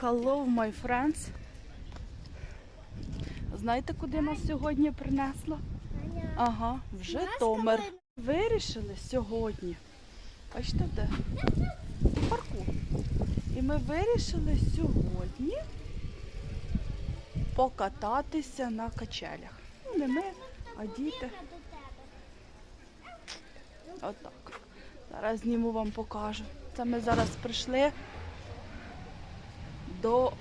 Hello, my friends. Знаєте, куди нас сьогодні принесло? Ага, в Житомир. Вирішили сьогодні. Бачите де? В парку. І ми вирішили сьогодні покататися на качелях. Ну, не ми, а діти. Отак. Зараз зніму вам покажу. Це ми зараз прийшли до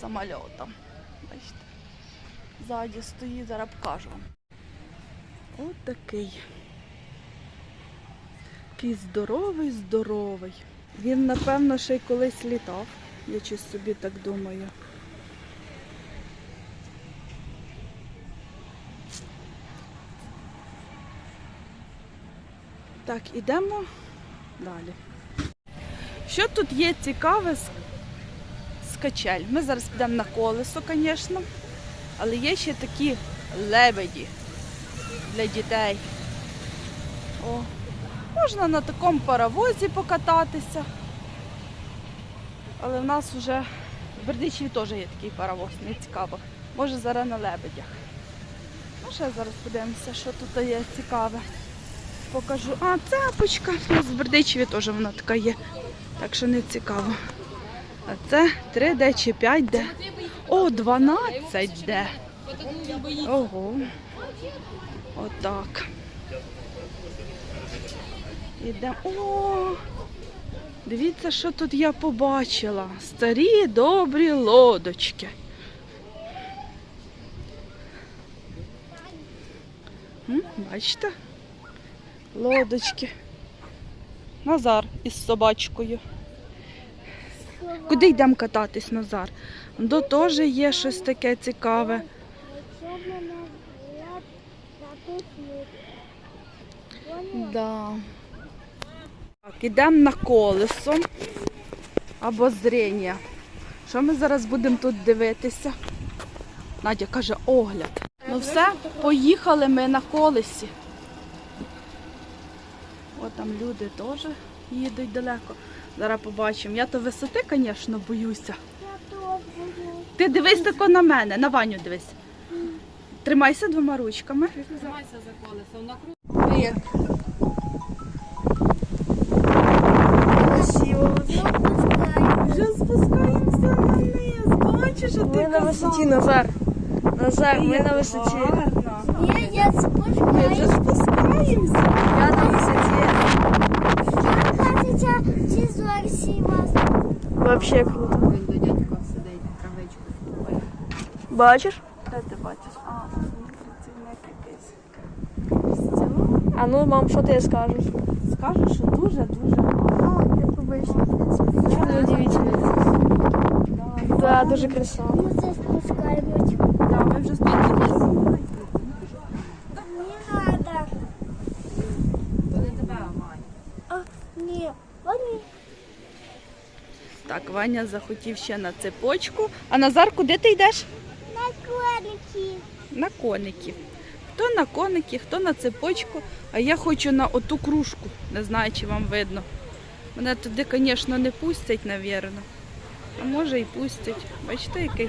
самольота. Бачите? Ззаді стоїть, зараз покажу вам. От такий. Такий здоровий, здоровий. Він, напевно, ще й колись літав. Я щось собі так думаю. Так, ідемо далі. Що тут є цікаве качель? Ми зараз підемо на колесо, звісно, але є ще такі лебеді для дітей. О, можна на такому паровозі покататися. Але в нас вже в Бердичеві теж є такий паровоз, не цікаво. Може зараз на лебедях. Ну, ще зараз подивимося, що тут є цікаве. Покажу. А, цепочка. У нас в Бердичеві теж вона така є. Так що не цікаво. А це 3D чи 5D. О, 12D. Ого. Отак. Ідемо. О! Дивіться, що тут я побачила. Старі добрі лодочки. Бачите? Лодочки. Назар із собачкою. Куди йдемо кататись, Назар? До теж є щось таке цікаве. Да. Так, ідемо на колесо або зріння. Що ми зараз будемо тут дивитися? Надя каже, огляд. Ну все, поїхали ми на колесі. О, там люди теж їдуть далеко. Зараз побачимо. Я то висоти, звісно, боюся. Ти дивись тако на мене, на Ваню дивись. Тримайся двома ручками. Тримайся за колесо. На. Красиво. Вже спускаємося вниз. Бачиш, що ти Ми на висоті, Назар. Назар, ми на висоті. Гарно. Ні, я Ми вже спускаємося. Вообще круто. Він до дядька сидить травичку. Бачиш? Де ти бачиш? А, працівник якийсь. Все. А ну, мам, що ти скажеш? Скажу, що дуже-дуже гарно. Я побачила, в принципі. Чудо удивительно. Да, дуже красиво. Ми це спускаємось. Ваня захотів ще на цепочку. А Назар, куди ти йдеш? На коники. На коники. Хто на коники, хто на цепочку, а я хочу на оту кружку. Не знаю, чи вам видно. Мене туди, звісно, не пустять, навірно. А може і пустять. Бачите, який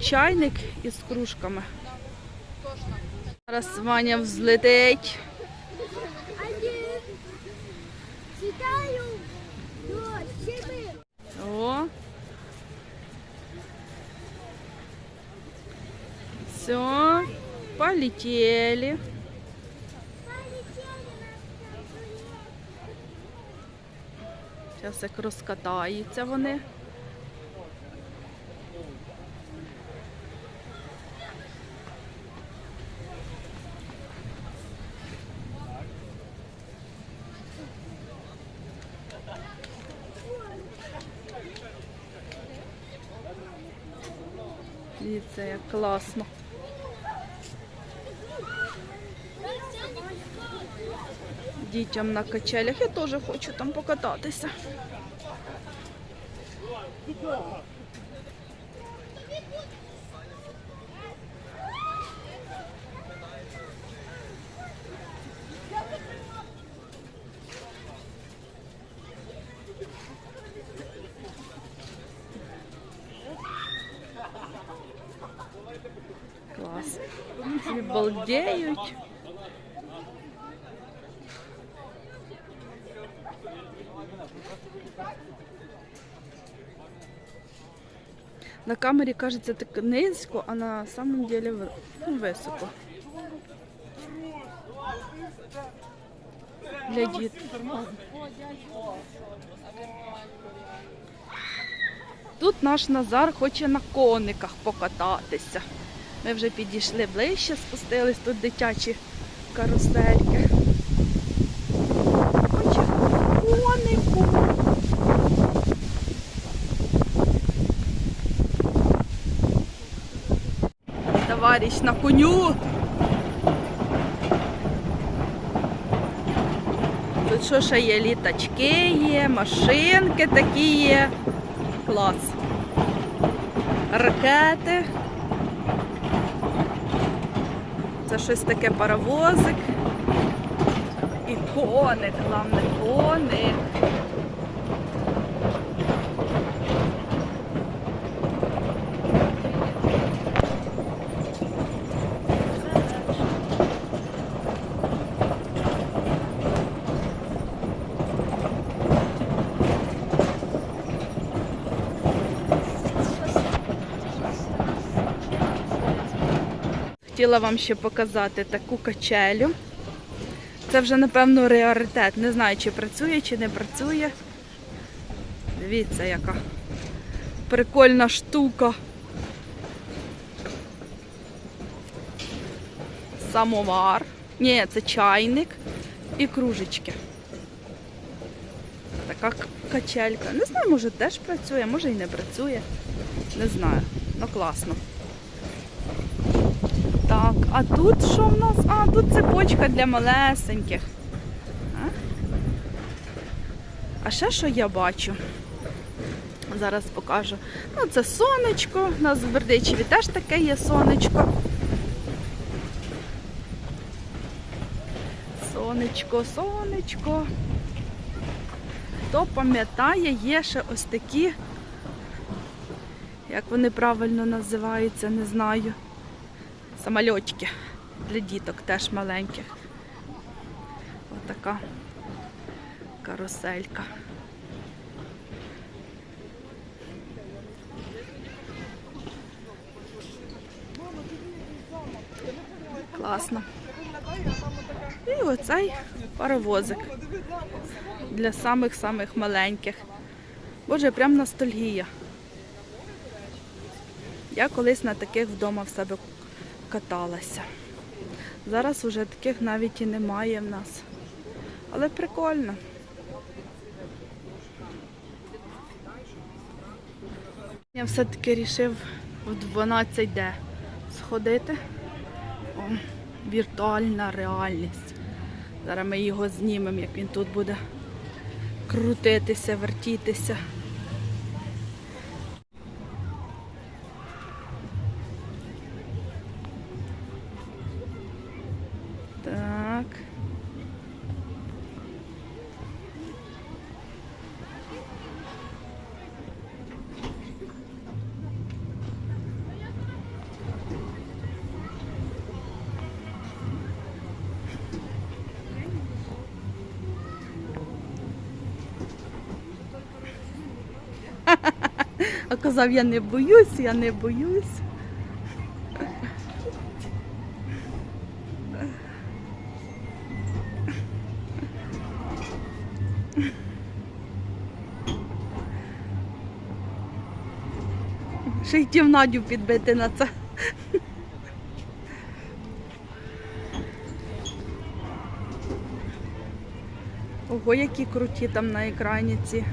чайник із кружками. Зараз Ваня взлетить. Один. Сідаю. До себе. О. Все, полетели. Зараз як розкатаються вони. Дивіться, як класно. Детям на качелях. Я тоже хочу там покататься. Класс, Балдеють. На камері кажеться так низько, а на самом деле ну, високо. Для дітей. Тут наш Назар хоче на кониках покататися. Ми вже підійшли ближче, спустились тут дитячі карусельки. Хоче конику. Товариш на коню. Тут що ще є? Літачки є, машинки такі є. Клас. Ракети. Це щось таке паровозик. І коник, головне, коник. Хотіла вам ще показати таку качелю. Це вже, напевно, реаритет. Не знаю, чи працює, чи не працює. Дивіться, яка прикольна штука. Самовар. Ні, це чайник і кружечки. Така качелька. Не знаю, може теж працює, може і не працює. Не знаю. Ну класно. Так, а тут що в нас? А, тут цепочка для малесеньких. А, ще що я бачу? Зараз покажу. Ну, це сонечко. У нас в Бердичеві теж таке є сонечко. Сонечко, сонечко. Хто пам'ятає, є ще ось такі, як вони правильно називаються, не знаю. Самольотики для діток теж маленьких. Отака каруселька. Класно. І оцей паровозик для самих-самих маленьких. Боже, прям ностальгія. Я колись на таких вдома в себе каталася. Зараз вже таких навіть і немає в нас. Але прикольно. Я все-таки вирішив в 12D сходити. О, віртуальна реальність. Зараз ми його знімемо, як він тут буде крутитися, вертітися. А казав, я не боюсь, я не боюсь. Ще й хотів Надю підбити на це. Ого, які круті там на екрані ці.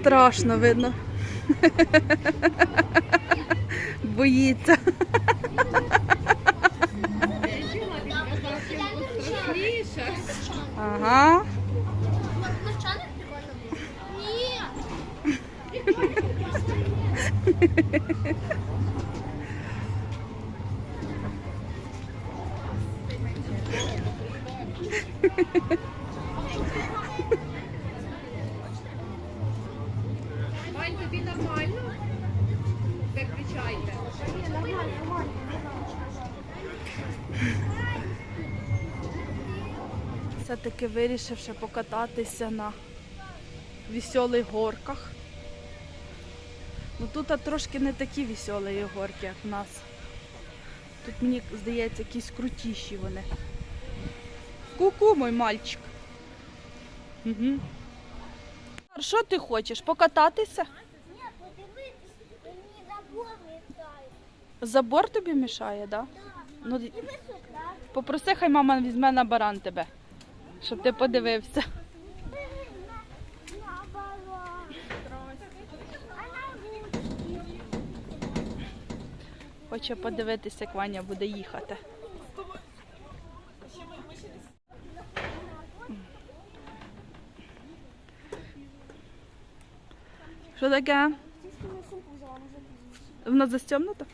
страшно видно. Боїться. Ага. Все-таки вирішивши покататися на веселих горках. Ну тут а, трошки не такі веселі горки, як в нас. Тут мені здається, якісь крутіші вони. Ку-ку, мой мальчик. Угу. Що ти хочеш? Покататися? Ні, подивитись, мені забор літає. Забор тобі мішає, так? Да? Ну, попроси, хай мама візьме на баран тебе, щоб ти подивився. Хоче подивитися, як Ваня буде їхати. Що таке? Вона застібнута?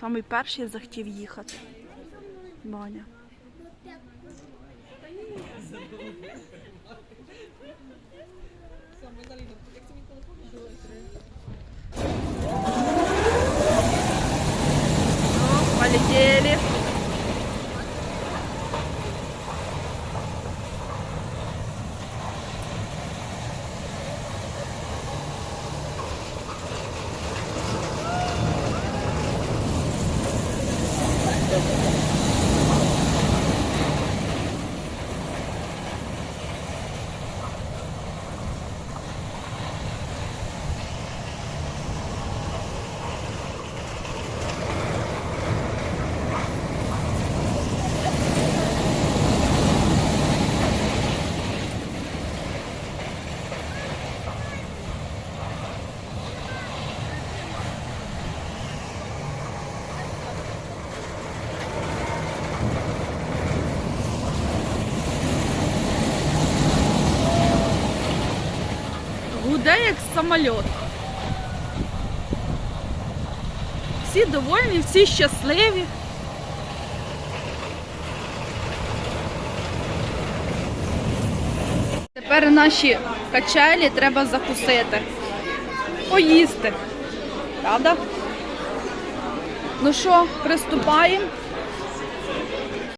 Самий перший захотів їхати. Баня. Полетели. Гуде як самоліт. Всі довольні, всі щасливі. Тепер наші качелі треба закусити. Поїсти. Правда? Ну що, приступаємо.